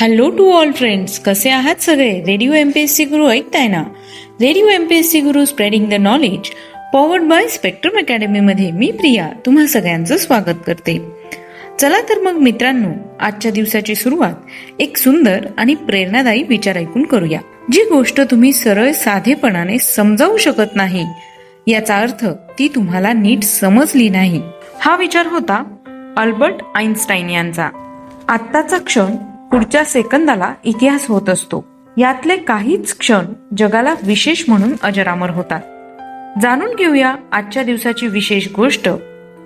Hello to all friends कसे आहात सगळे? Radio M P S C Guru ऐकताय ना? Radio M P S C Guru spreading the knowledge powered by spectrum अकॅडमीमध्ये मी प्रिया तुम्हा सगळ्यांचं स्वागत करते. चला तर मग मित्रांनो आजच्या दिवसाची सुरुवात एक सुंदर आणि प्रेरणादायी विचार ऐकून करूया. जी गोष्ट तुम्ही सरळ साधेपणाने समजावू शकत नाही याचा अर्थ ती तुम्हाला नीट समजली नाही. हा विचार होता अल्बर्ट आईन्स्टाईन यांचा. आत्ताचा क्षण पुढच्या सेकंदाला इतिहास होत असतो. यातले काहीच क्षण जगाला विशेष म्हणून अजरामर होतात. जाणून घेऊया आजच्या दिवसाची विशेष गोष्ट.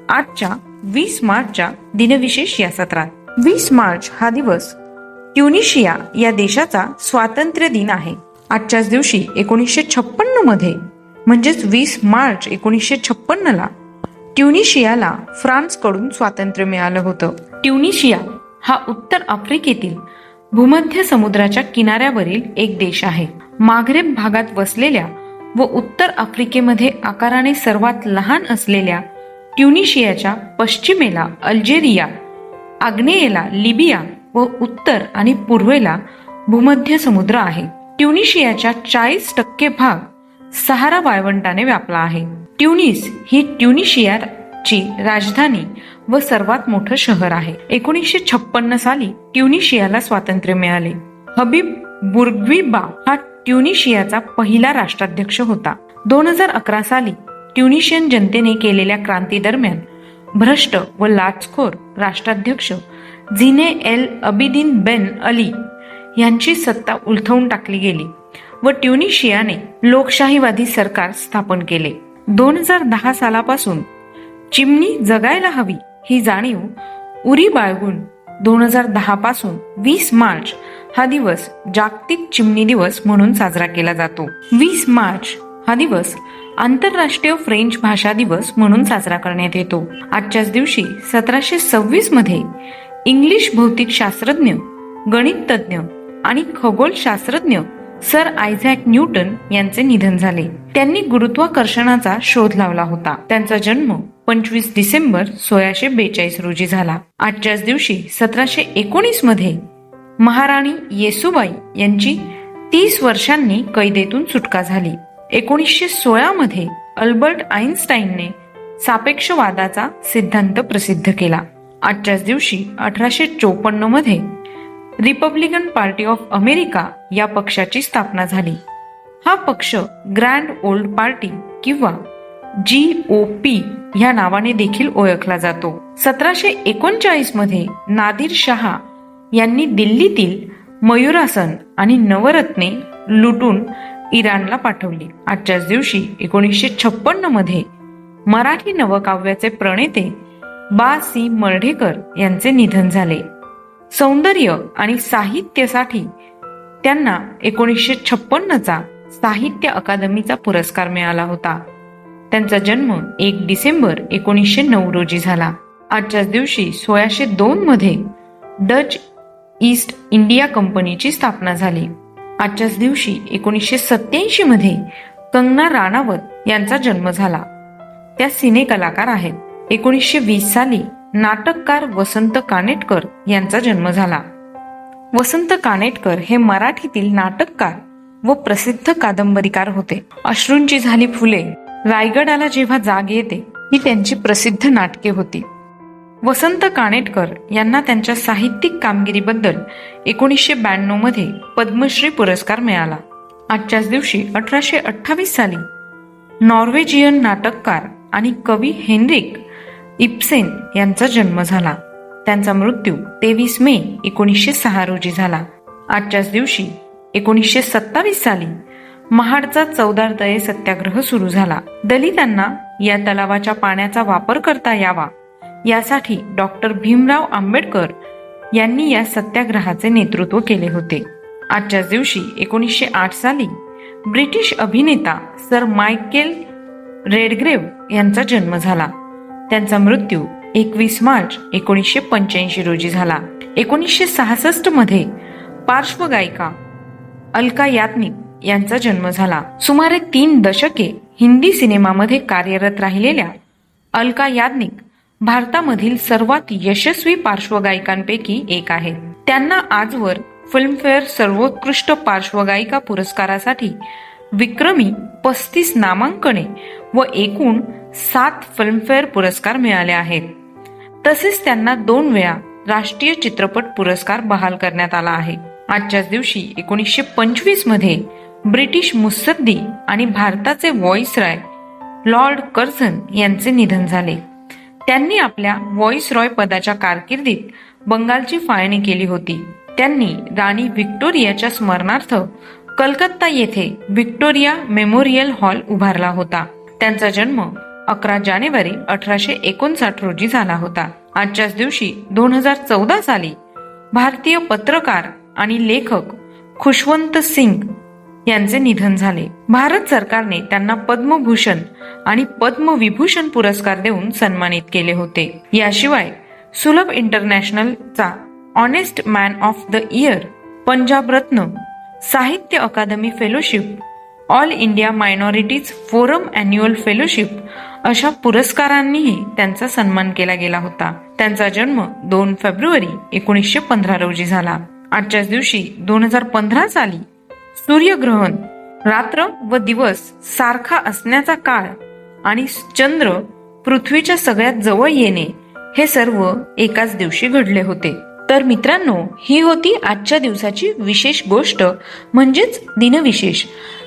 आजच्या वीस मार्चच्या दिनविशेष या सत्रात. वीस मार्च हा दिवस ट्युनिशिया या देशाचा स्वातंत्र्य दिन आहे. आजच्याच दिवशी एकोणीसशे छप्पन्नमध्ये म्हणजेच वीस मार्च एकोणीसशे छप्पन्न ला ट्युनिशियाला फ्रान्सकडून स्वातंत्र्य मिळालं होतं. ट्युनिशिया हा उत्तर आफ्रिकेतील भूमध्य समुद्राच्या किनाऱ्यावरील एक देश आहे. माघरेब भागात वसलेल्या व उत्तर आफ्रिकेमध्ये आकाराने सर्वात लहान असलेल्या ट्युनिशियाच्या पश्चिमेला अल्जेरिया आग्नेयेला लिबिया व उत्तर आणि पूर्वेला भूमध्य समुद्र आहे. ट्युनिशियाच्या चाळीस टक्के भाग सहारा वाळवंटाने व्यापला आहे. ट्युनिस ही ट्युनिशियाची राजधानी व सर्वात मोठं शहर आहे. एकोणीसशे छप्पन्न साली ट्युनिशियाला स्वातंत्र्य मिळाले. हबीब बुर्गविबा हा ट्युनिशियाचा पहिला राष्ट्राध्यक्ष होता. दोन हजार अकरा साली ट्युनिशियन जनतेने केलेल्या क्रांती दरम्यान भ्रष्ट व लाचखोर राष्ट्राध्यक्ष Zine El Abidine Ben Ali यांची सत्ता उलथवून टाकली गेली व ट्युनिशियाने लोकशाहीवादी सरकार स्थापन केले. दोन हजार दहा सालापासून चिमणी जगायला हवी ही जाणीव उरी बाळगून दोन हजार दहा पासून वीस मार्च हा दिवस जागतिक चिमणी दिवस म्हणून साजरा केला जातो. वीस मार्च हा दिवस आंतरराष्ट्रीय फ्रेंच भाषा दिवस म्हणून साजरा करण्यात येतो. आजच्याच दिवशी सतराशे सव्वीसमध्ये इंग्लिश भौतिक शास्त्रज्ञ गणित तज्ज्ञ आणि खगोलशास्त्रज्ञ सर आयझॅक न्यूटन यांचे निधन झाले. त्यांनी गुरुत्वाकर्षणाचा शोध लावला होता. त्यांचा जन्म पंचवीस डिसेंबर सोळाशे बेचाळीस रोजी झाला. आजच्याच दिवशी सतराशे एकोणीसमध्ये महाराणी येसुबाई यांची तीस वर्षांनी कैदेतून सुटका झाली. एकोणीसशे सोळा मध्ये अल्बर्ट आईन्स्टाईनने सापेक्षवादाचा सिद्धांत प्रसिद्ध केला. आजच्याच दिवशी अठराशे चोपन्नमध्ये रिपब्लिकन पार्टी ऑफ अमेरिका या पक्षाची स्थापना झाली. हा पक्ष ग्रँड ओल्ड पार्टी किंवा जी ओ पी ह्या नावाने देखील ओळखला जातो. सतराशे एकोणचाळीसमध्ये नादिर शहा यांनी दिल्लीतील मयुरासन आणि नवरत्ने लुटून इराणला पाठवली. आजच्याच दिवशी एकोणीसशे छप्पन्नमध्ये मराठी नवकाव्याचे प्रणेते बा सी मर्ढेकर यांचे निधन झाले. सौंदर्य आणि साहित्यासाठी त्यांना एकोणीसशे छप्पन्नचा साहित्य अकादमीचा पुरस्कार मिळाला होता. त्यांचा जन्म एक डिसेंबर एकोणीसशे नऊ रोजी झाला. आजच्याच दिवशी सोळाशे दोन मध्ये डच ईस्ट इंडिया कंपनीची स्थापना झाली. आजच्याच दिवशी एकोणीसशे सत्याऐंशी मध्ये कंगना राणावत यांचा जन्म झाला. त्या सिने कलाकार आहेत. एकोणीसशे वीस साली नाटककार वसंत कानेटकर यांचा जन्म झाला. वसंत कानेटकर हे मराठीतील नाटककार व प्रसिद्ध कादंबरीकार होते. अश्रूंची झाली फुले रायगडाला जेव्हा जाग येते ही त्यांची प्रसिद्ध नाटके होती. वसंत कानेटकर यांना त्यांच्या साहित्यिक कामगिरीबद्दल एकोणीसशे ब्याण्णवमध्ये पद्मश्री पुरस्कार मिळाला. आजच्याच दिवशी अठराशे अठ्ठावीस साली नॉर्वेजियन नाटककार आणि कवी हेनरिक इप्सेन यांचा जन्म झाला. त्यांचा मृत्यू तेवीस मे एकोणीसशे सहा रोजी झाला. आजच्याच दिवशी एकोणीसशे सत्तावीस साली महाडचा चौदार तळे सत्याग्रह सुरू झाला. दलितांना या तलावाच्या पाण्याचा वापर करता यावा. यासाठी डॉक्टर भीमराव आंबेडकर यांनी या सत्याग्रहाचे नेतृत्व केले होते. आजच्याच दिवशी एकोणीसशे आठ साली ब्रिटिश अभिनेता सर मायकेल रेडग्रेव यांचा जन्म झाला. त्यांचा मृत्यू एकवीस मार्च एकोणीसशे पंच्याऐंशी रोजी झाला. एकोणीसशे सहासष्टमध्ये पार्श्वगायिका अलका याज्ञिक यांचा जन्म झाला. सुमारे तीन दशके हिंदी सिनेमामध्ये कार्यरत राहिलेल्या अलका याज्ञिक भारतामधील सर्वात यशस्वी पार्श्वगायिकांपैकी एक आहेत. त्यांना आजवर फिल्मफेअर सर्वोत्कृष्ट पार्श्वगायिका पुरस्कारासाठी विक्रमी पस्तीस नामांकने व एकूण सात फिल्मफेअर पुरस्कार मिळाले आहेत. तसेच त्यांना दोन वेळा राष्ट्रीय चित्रपट पुरस्कार बहाल करण्यात आला आहे. आजच्याच दिवशी एकोणीसशे पंचवीसमध्ये ब्रिटिश मुत्सद्दी आणि भारताचे व्हॉइसरॉय लॉर्ड कर्झन यांचे निधन झाले. त्यांनी आपल्या व्हॉइसरॉय पदाच्या कारकिर्दीत बंगालची फाळणी केली होती. त्यांनी राणी व्हिक्टोरियाच्या स्मरणार्थ कलकत्ता येथे व्हिक्टोरिया मेमोरियल हॉल उभारला होता. त्यांचा जन्म अकरा जानेवारी अठराशे एकोणसाठ रोजी झाला होता. आजच्याच दिवशी दोन हजार चौदा साली भारतीय पत्रकार आणि लेखक खुशवंत सिंग यांचे निधन झाले. भारत सरकारने त्यांना पद्मभूषण आणि पद्मविभूषण पुरस्कार देऊन सन्मानित केले होते. याशिवाय सुलभ इंटरनॅशनलचा honest man of the year Punjab Ratna Sahitya Akademi fellowship All India Minorities Forum annual fellowship अशा पुरस्कारांनीही त्यांचा सन्मान केला गेला होता. त्यांचा जन्म दोन फेब्रुवारी एकोणीसशे पंधरा रोजी झाला. आजच्याच दिवशी दोन हजार पंधरा साली सूर्यग्रहण रात्र व दिवस सारखा असण्याचा काळ आणि चंद्र पृथ्वीच्या सगळ्यात जवळ येणे हे सर्व एकाच दिवशी घडले होते. तर मित्रांनो ही होती आजच्या दिवसाची विशेष गोष्ट म्हणजेच दिनविशेष.